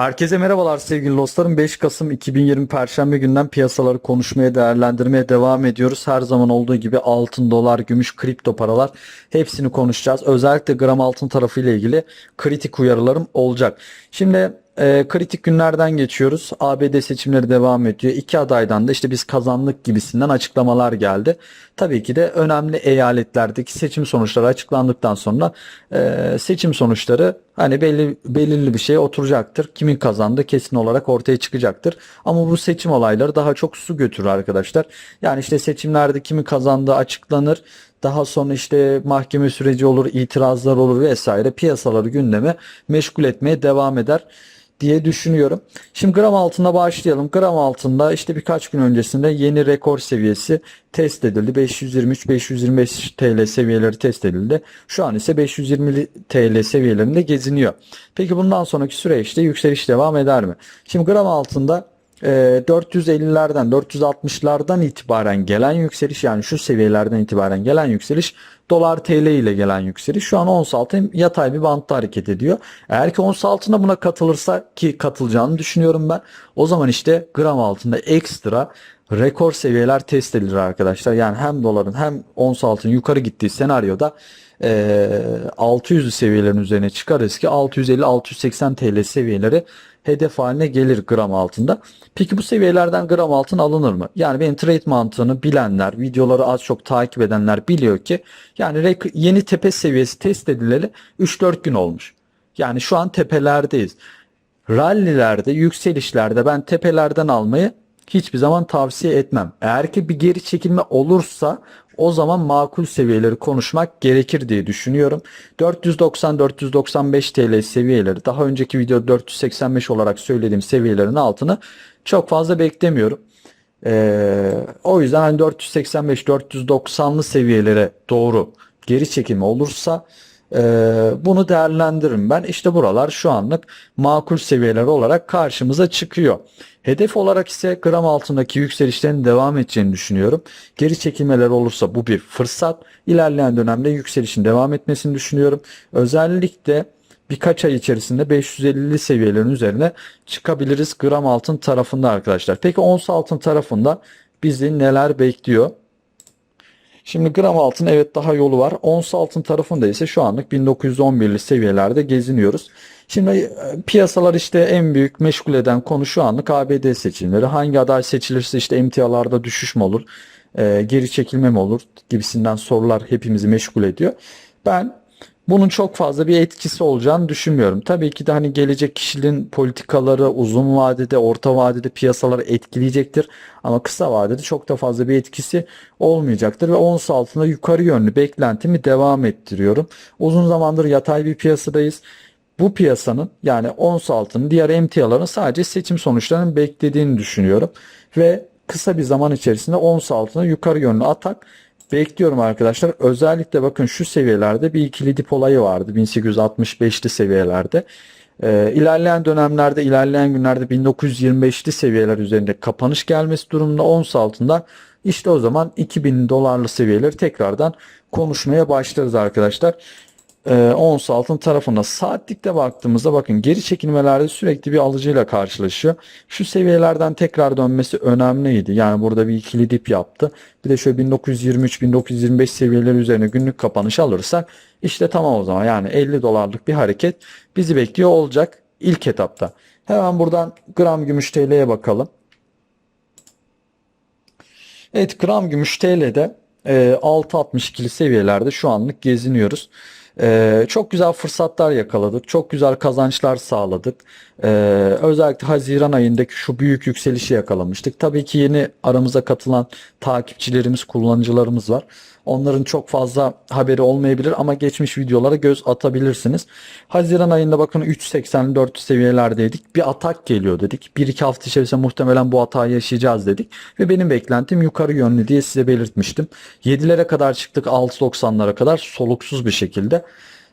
Herkese merhabalar sevgili dostlarım. 5 Kasım 2020 Perşembe günden piyasaları konuşmaya, değerlendirmeye devam ediyoruz. Her zaman olduğu gibi altın, dolar, gümüş, kripto paralar hepsini konuşacağız. Özellikle gram altın tarafı ile ilgili kritik uyarılarım olacak. Şimdi e, kritik günlerden geçiyoruz. ABD seçimleri devam ediyor. İki adaydan da işte biz kazandık gibisinden açıklamalar geldi. Tabii ki de önemli eyaletlerdeki seçim sonuçları açıklandıktan sonra e, seçim sonuçları hani belli belirli bir şeye oturacaktır. Kimin kazandı kesin olarak ortaya çıkacaktır. Ama bu seçim olayları daha çok su götürür arkadaşlar. Yani işte seçimlerde kimin kazandığı açıklanır. Daha sonra işte mahkeme süreci olur, itirazlar olur vesaire piyasaları gündeme meşgul etmeye devam eder diye düşünüyorum. Şimdi gram altında başlayalım. Gram altında işte birkaç gün öncesinde yeni rekor seviyesi test edildi. 523-525 TL seviyeleri test edildi. Şu an ise 520 TL seviyelerinde geziniyor. Peki bundan sonraki süreçte yükseliş devam eder mi? Şimdi gram altında 450'lerden 460'lardan itibaren gelen yükseliş yani şu seviyelerden itibaren gelen yükseliş dolar TL ile gelen yükseliş şu an ons altın yatay bir bantta hareket ediyor. Eğer ki ons altına buna katılırsa ki katılacağını düşünüyorum ben o zaman işte gram altında ekstra rekor seviyeler test edilir arkadaşlar. Yani hem doların hem ons altın yukarı gittiği senaryoda 600 seviyelerin üzerine çıkarız ki 650-680 TL seviyeleri hedef haline gelir gram altında. Peki bu seviyelerden gram altın alınır mı? Yani benim trade mantığını bilenler, videoları az çok takip edenler biliyor ki yani yeni tepe seviyesi test edileli 3-4 gün olmuş. Yani şu an tepelerdeyiz. Rallilerde, yükselişlerde ben tepelerden almayı hiçbir zaman tavsiye etmem. Eğer ki bir geri çekilme olursa o zaman makul seviyeleri konuşmak gerekir diye düşünüyorum. 490-495 TL seviyeleri daha önceki video 485 olarak söylediğim seviyelerin altını çok fazla beklemiyorum. Ee, o yüzden hani 485-490'lı seviyelere doğru geri çekilme olursa bunu değerlendiririm ben. İşte buralar şu anlık makul seviyeler olarak karşımıza çıkıyor. Hedef olarak ise gram altındaki yükselişlerin devam edeceğini düşünüyorum. Geri çekilmeler olursa bu bir fırsat. İlerleyen dönemde yükselişin devam etmesini düşünüyorum. Özellikle birkaç ay içerisinde 550'li seviyelerin üzerine çıkabiliriz gram altın tarafında arkadaşlar. Peki ons altın tarafında bizi neler bekliyor? Şimdi gram altın evet daha yolu var. Ons altın tarafında ise şu anlık 1911'li seviyelerde geziniyoruz. Şimdi e, piyasalar işte en büyük meşgul eden konu şu anlık ABD seçimleri. Hangi aday seçilirse işte emtialarda düşüş mü olur, e, geri çekilme mi olur gibisinden sorular hepimizi meşgul ediyor. Ben bunun çok fazla bir etkisi olacağını düşünmüyorum. Tabii ki de hani gelecek kişinin politikaları uzun vadede, orta vadede piyasaları etkileyecektir. Ama kısa vadede çok da fazla bir etkisi olmayacaktır ve ons altında yukarı yönlü beklentimi devam ettiriyorum. Uzun zamandır yatay bir piyasadayız. Bu piyasanın yani ons altının diğer emtiaların sadece seçim sonuçlarının beklediğini düşünüyorum. Ve kısa bir zaman içerisinde ons altına yukarı yönlü atak bekliyorum arkadaşlar. Özellikle bakın şu seviyelerde bir ikili dip olayı vardı 1865'li seviyelerde. Ee, ilerleyen dönemlerde, ilerleyen günlerde 1925'li seviyeler üzerinde kapanış gelmesi durumunda ons altında işte o zaman 2000 dolarlı seviyeleri tekrardan konuşmaya başlarız arkadaşlar e, ons altın tarafında saatlikte baktığımızda bakın geri çekilmelerde sürekli bir alıcıyla karşılaşıyor. Şu seviyelerden tekrar dönmesi önemliydi. Yani burada bir ikili dip yaptı. Bir de şöyle 1923-1925 seviyeleri üzerine günlük kapanış alırsak işte tamam o zaman yani 50 dolarlık bir hareket bizi bekliyor olacak ilk etapta. Hemen buradan gram gümüş TL'ye bakalım. Evet gram gümüş TL'de e, 6.62'li seviyelerde şu anlık geziniyoruz. Ee, çok güzel fırsatlar yakaladık. Çok güzel kazançlar sağladık. Ee, özellikle Haziran ayındaki şu büyük yükselişi yakalamıştık. Tabii ki yeni aramıza katılan takipçilerimiz, kullanıcılarımız var. Onların çok fazla haberi olmayabilir ama geçmiş videolara göz atabilirsiniz. Haziran ayında bakın 3.84 seviyelerdeydik. Bir atak geliyor dedik. 1-2 hafta içerisinde muhtemelen bu hata yaşayacağız dedik. Ve benim beklentim yukarı yönlü diye size belirtmiştim. 7'lere kadar çıktık 6.90'lara kadar soluksuz bir şekilde.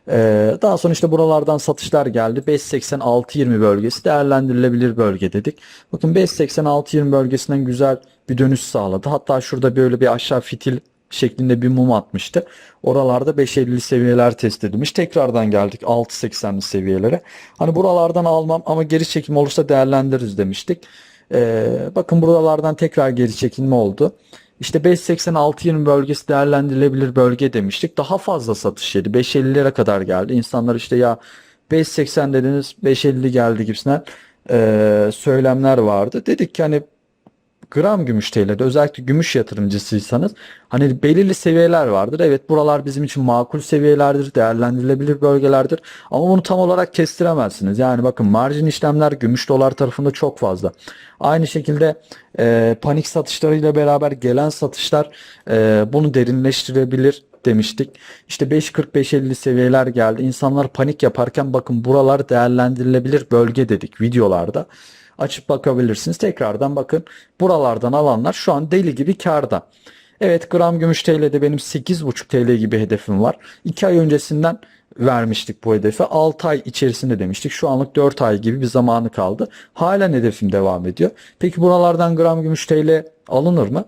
Ee, daha sonra işte buralardan satışlar geldi. 5.80-6.20 bölgesi değerlendirilebilir bölge dedik. Bakın 5.80-6.20 bölgesinden güzel bir dönüş sağladı. Hatta şurada böyle bir aşağı fitil şeklinde bir mum atmıştı. Oralarda 5.50 seviyeler test edilmiş. Tekrardan geldik 6.80'li seviyelere. Hani buralardan almam ama geri çekim olursa değerlendiririz demiştik. Ee, bakın buralardan tekrar geri çekilme oldu. İşte 5.80-6.20 bölgesi değerlendirilebilir bölge demiştik. Daha fazla satış yedi. 5.50'lere kadar geldi. İnsanlar işte ya 5.80 dediniz 5.50 geldi gibisinden e, söylemler vardı. Dedik ki hani gram gümüş TL'de özellikle gümüş yatırımcısıysanız hani belirli seviyeler vardır. Evet buralar bizim için makul seviyelerdir, değerlendirilebilir bölgelerdir. Ama bunu tam olarak kestiremezsiniz. Yani bakın marjin işlemler gümüş dolar tarafında çok fazla. Aynı şekilde e, panik satışlarıyla beraber gelen satışlar e, bunu derinleştirebilir demiştik. İşte 5.40-5.50 seviyeler geldi. İnsanlar panik yaparken bakın buralar değerlendirilebilir bölge dedik videolarda. Açıp bakabilirsiniz. Tekrardan bakın buralardan alanlar şu an deli gibi karda. Evet gram gümüş TL'de benim 8.5 TL gibi hedefim var. 2 ay öncesinden vermiştik bu hedefi. 6 ay içerisinde demiştik. Şu anlık 4 ay gibi bir zamanı kaldı. Halen hedefim devam ediyor. Peki buralardan gram gümüş TL alınır mı?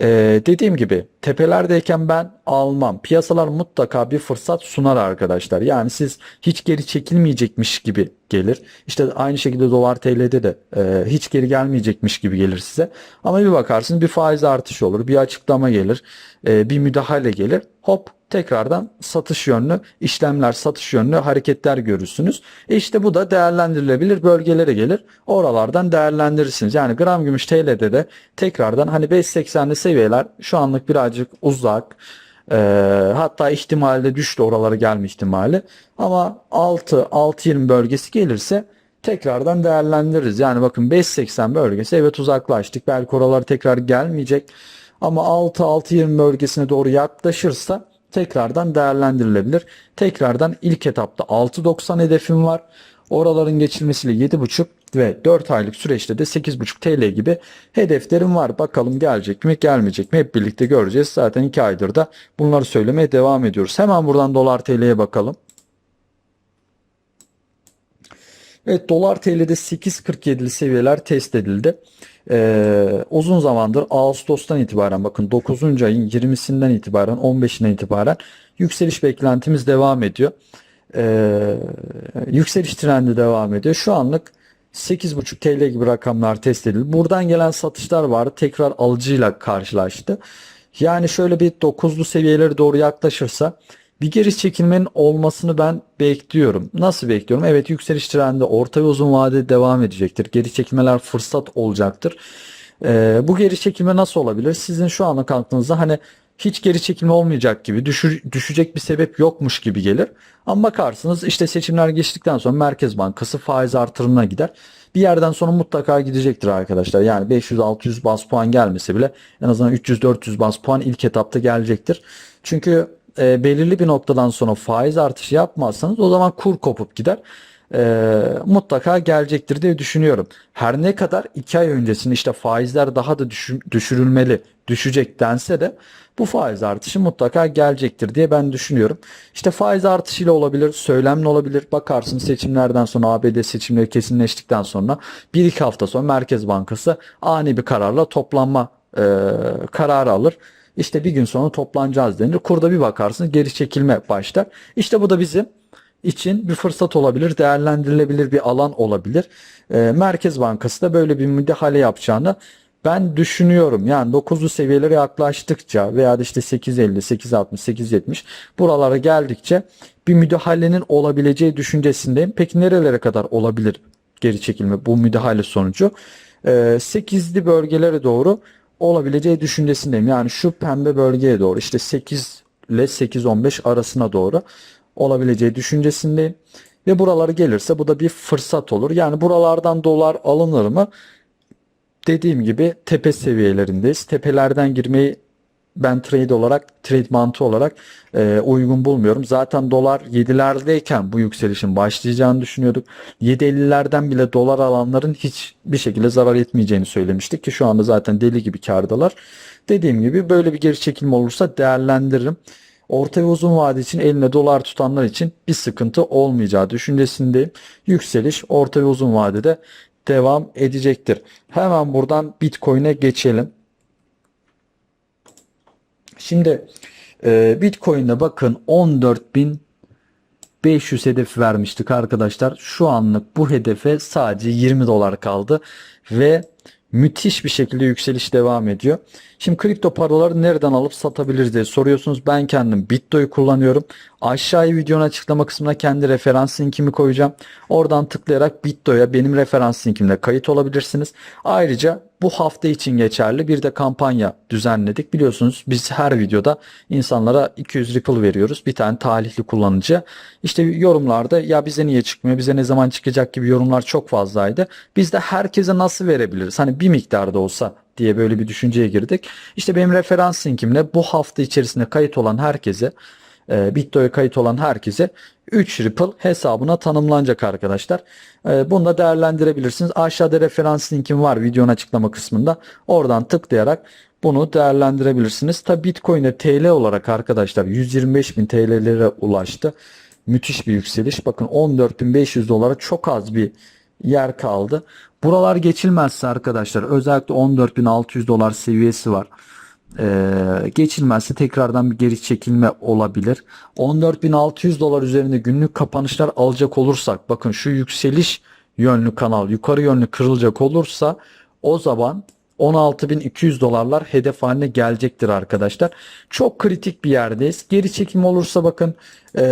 Ee, dediğim gibi tepelerdeyken ben almam. Piyasalar mutlaka bir fırsat sunar arkadaşlar. Yani siz hiç geri çekilmeyecekmiş gibi gelir. İşte aynı şekilde dolar TL'de de e, hiç geri gelmeyecekmiş gibi gelir size. Ama bir bakarsınız bir faiz artışı olur, bir açıklama gelir, e, bir müdahale gelir. Hop tekrardan satış yönlü işlemler, satış yönlü hareketler görürsünüz. E işte bu da değerlendirilebilir bölgelere gelir. Oralardan değerlendirirsiniz. Yani gram gümüş TL'de de tekrardan hani 5.80'li seviyeler şu anlık birazcık uzak. E, hatta ihtimalde düştü oralara gelme ihtimali. Ama 6 6.20 bölgesi gelirse tekrardan değerlendiririz. Yani bakın 5.80 bölgesi evet uzaklaştık. Belki oralar tekrar gelmeyecek. Ama 6-6.20 bölgesine doğru yaklaşırsa tekrardan değerlendirilebilir. Tekrardan ilk etapta 6.90 hedefim var. Oraların geçilmesiyle 7.5 ve 4 aylık süreçte de 8.5 TL gibi hedeflerim var. Bakalım gelecek mi gelmeyecek mi hep birlikte göreceğiz. Zaten 2 aydır da bunları söylemeye devam ediyoruz. Hemen buradan dolar TL'ye bakalım. Evet dolar TL'de 8.47'li seviyeler test edildi. Ee, uzun zamandır Ağustos'tan itibaren bakın 9. ayın 20'sinden itibaren 15'inden itibaren yükseliş beklentimiz devam ediyor. Ee, yükseliş trendi devam ediyor. Şu anlık 8.5 TL gibi rakamlar test edildi. Buradan gelen satışlar vardı. Tekrar alıcıyla karşılaştı. Yani şöyle bir 9'lu seviyelere doğru yaklaşırsa bir geri çekilmenin olmasını ben bekliyorum. Nasıl bekliyorum? Evet yükseliş trendi orta ve uzun vadede devam edecektir. Geri çekilmeler fırsat olacaktır. Ee, bu geri çekilme nasıl olabilir? Sizin şu anlık aklınızda hani hiç geri çekilme olmayacak gibi düşür, düşecek bir sebep yokmuş gibi gelir. Ama bakarsınız işte seçimler geçtikten sonra Merkez Bankası faiz artırımına gider. Bir yerden sonra mutlaka gidecektir arkadaşlar. Yani 500-600 bas puan gelmese bile en azından 300-400 bas puan ilk etapta gelecektir. Çünkü e, belirli bir noktadan sonra faiz artışı yapmazsanız o zaman kur kopup gider. E, mutlaka gelecektir diye düşünüyorum. Her ne kadar 2 ay öncesinde işte faizler daha da düşür, düşürülmeli, düşecek dense de bu faiz artışı mutlaka gelecektir diye ben düşünüyorum. İşte faiz artışıyla olabilir, söylemle olabilir. Bakarsın seçimlerden sonra ABD seçimleri kesinleştikten sonra 1-2 hafta sonra Merkez Bankası ani bir kararla toplanma e, kararı alır. İşte bir gün sonra toplanacağız denir. Kurda bir bakarsın geri çekilme başlar. İşte bu da bizim için bir fırsat olabilir, değerlendirilebilir bir alan olabilir. E, Merkez Bankası da böyle bir müdahale yapacağını ben düşünüyorum. Yani 9'lu seviyelere yaklaştıkça veya işte 8.50, 8.60, 8.70 buralara geldikçe bir müdahalenin olabileceği düşüncesindeyim. Peki nerelere kadar olabilir geri çekilme bu müdahale sonucu? E, 8'li bölgelere doğru olabileceği düşüncesindeyim. Yani şu pembe bölgeye doğru işte 8 ile 8-15 arasına doğru olabileceği düşüncesindeyim. Ve buraları gelirse bu da bir fırsat olur. Yani buralardan dolar alınır mı? Dediğim gibi tepe seviyelerindeyiz. Tepelerden girmeyi ben trade olarak, trade mantığı olarak e, uygun bulmuyorum. Zaten dolar 7'lerdeyken bu yükselişin başlayacağını düşünüyorduk. 7.50'lerden bile dolar alanların hiç bir şekilde zarar etmeyeceğini söylemiştik ki şu anda zaten deli gibi kardalar. Dediğim gibi böyle bir geri çekilme olursa değerlendiririm. Orta ve uzun vade için eline dolar tutanlar için bir sıkıntı olmayacağı düşüncesindeyim. Yükseliş orta ve uzun vadede devam edecektir. Hemen buradan Bitcoin'e geçelim. Şimdi e, Bitcoin'de bakın 14.500 hedef vermiştik arkadaşlar. Şu anlık bu hedefe sadece 20 dolar kaldı ve müthiş bir şekilde yükseliş devam ediyor. Şimdi kripto paraları nereden alıp satabiliriz diye soruyorsunuz. Ben kendim Bitdo'yu kullanıyorum. Aşağıya videonun açıklama kısmına kendi referans linkimi koyacağım. Oradan tıklayarak Bitdo'ya benim referans linkimle kayıt olabilirsiniz. Ayrıca bu hafta için geçerli bir de kampanya düzenledik. Biliyorsunuz biz her videoda insanlara 200 Ripple veriyoruz. Bir tane talihli kullanıcı. İşte yorumlarda ya bize niye çıkmıyor, bize ne zaman çıkacak gibi yorumlar çok fazlaydı. Biz de herkese nasıl verebiliriz? Hani bir miktarda olsa diye böyle bir düşünceye girdik. İşte benim referans linkimle bu hafta içerisinde kayıt olan herkese e, Bitdo'ya kayıt olan herkese 3 Ripple hesabına tanımlanacak arkadaşlar. E, bunu da değerlendirebilirsiniz. Aşağıda referans linkim var videonun açıklama kısmında. Oradan tıklayarak bunu değerlendirebilirsiniz. Tabi Bitcoin'e TL olarak arkadaşlar 125 bin TL'lere ulaştı. Müthiş bir yükseliş. Bakın 14.500 dolara çok az bir yer kaldı. Buralar geçilmezse arkadaşlar özellikle 14.600 dolar seviyesi var. Ee, geçilmezse tekrardan bir geri çekilme olabilir. 14.600 dolar üzerinde günlük kapanışlar alacak olursak bakın şu yükseliş yönlü kanal yukarı yönlü kırılacak olursa o zaman 16.200 dolarlar hedef haline gelecektir arkadaşlar. Çok kritik bir yerdeyiz. Geri çekim olursa bakın ee,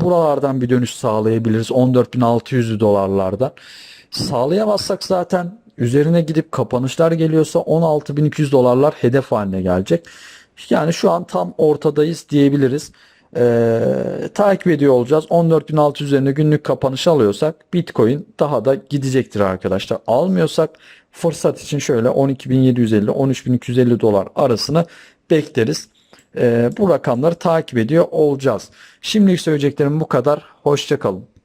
buralardan bir dönüş sağlayabiliriz. 14.600 dolarlardan. Sağlayamazsak zaten üzerine gidip kapanışlar geliyorsa 16.200 dolarlar hedef haline gelecek. Yani şu an tam ortadayız diyebiliriz. Ee, takip ediyor olacağız. 14.600 üzerine günlük kapanış alıyorsak Bitcoin daha da gidecektir arkadaşlar. Almıyorsak fırsat için şöyle 12.750 13.250 dolar arasını bekleriz. Ee, bu rakamları takip ediyor olacağız. Şimdilik söyleyeceklerim bu kadar. Hoşçakalın.